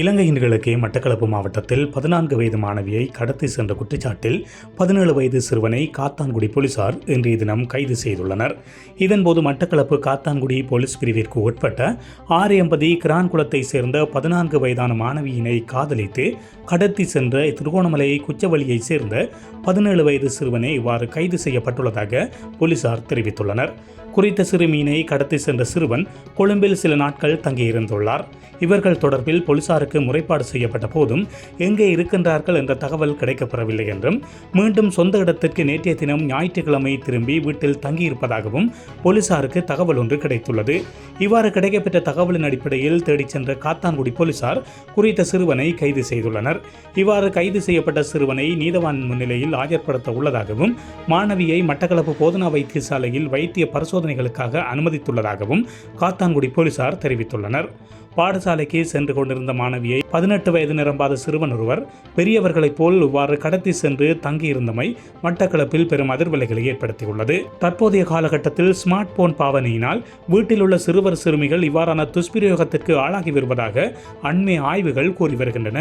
இலங்கையின் கிழக்கே மட்டக்களப்பு மாவட்டத்தில் பதினான்கு வயது மாணவியை கடத்தி சென்ற குற்றச்சாட்டில் பதினேழு வயது சிறுவனை காத்தான்குடி போலீசார் இன்றைய தினம் கைது செய்துள்ளனர். இதன்போது மட்டக்களப்பு காத்தான்குடி போலீஸ் பிரிவிற்கு உட்பட்ட ஆரியம்பதி கிரான்குளத்தை சேர்ந்த பதினான்கு வயதான மாணவியினை காதலித்து கடத்தி சென்ற திருகோணமலை குச்சவழியைச் சேர்ந்த பதினேழு வயது சிறுவனை இவ்வாறு கைது செய்யப்பட்டுள்ளதாக போலீசார் தெரிவித்துள்ளனர். குறித்த சிறுமியினை கடத்தி சென்ற சிறுவன் கொழும்பில் சில நாட்கள் தங்கியிருந்துள்ளார். இவர்கள் தொடர்பில் போலீசார் போலீசாருக்கு முறைப்பாடு செய்யப்பட்ட போதும் எங்கே இருக்கின்றார்கள் என்ற தகவல் கிடைக்கப்பெறவில்லை என்றும் மீண்டும் சொந்த இடத்திற்கு நேற்றைய தினம் ஞாயிற்றுக்கிழமை திரும்பி வீட்டில் தங்கியிருப்பதாகவும் போலீசாருக்கு தகவல் ஒன்று கிடைத்துள்ளது. இவ்வாறு கிடைக்கப்பெற்ற தகவலின் அடிப்படையில் தேடிச் சென்ற காத்தான்குடி போலீசார் குறித்த சிறுவனை கைது செய்துள்ளனர். இவ்வாறு கைது செய்யப்பட்ட சிறுவனை நீதவான் முன்னிலையில் ஆஜர்படுத்த உள்ளதாகவும் மாணவியை மட்டக்களப்பு போதனா வைத்தியசாலையில் வைத்திய பரிசோதனைகளுக்காக அனுமதித்துள்ளதாகவும் காத்தான்குடி போலீசார் தெரிவித்துள்ளனர். பாடசாலைக்கு சென்று கொண்டிருந்த மாணவியை பதினெட்டு வயது நிரம்பாத சிறுவன் ஒருவர் பெரியவர்களைப் போல் இவ்வாறு கடத்தி சென்று தங்கியிருந்தமை மட்டக்களப்பில் பெரும் அதிர்வலைகளை ஏற்படுத்தியுள்ளது. தற்போதைய காலகட்டத்தில் ஸ்மார்ட் போன் பாவனையினால் வீட்டில் உள்ள சிறுவர் சிறுமிகள் இவ்வாறான துஷ்பிரயோகத்திற்கு ஆளாகி வருவதாக அண்மை ஆய்வுகள் கூறி வருகின்றன.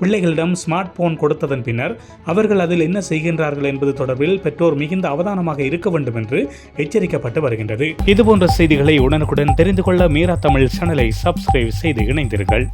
பிள்ளைகளிடம் ஸ்மார்ட் போன் கொடுத்ததன் பின்னர் அவர்கள் அதில் என்ன செய்கின்றார்கள் என்பது தொடர்பில் பெற்றோர் மிகுந்த அவதானமாக இருக்க வேண்டும் என்று எச்சரிக்கப்பட்டு வருகின்றது. இதுபோன்ற செய்திகளை உடனுக்குடன் தெரிந்து கொள்ள மீரா தமிழ் சேனலை சப்ஸ்கிரைப் செய்து இணைந்தீர்கள்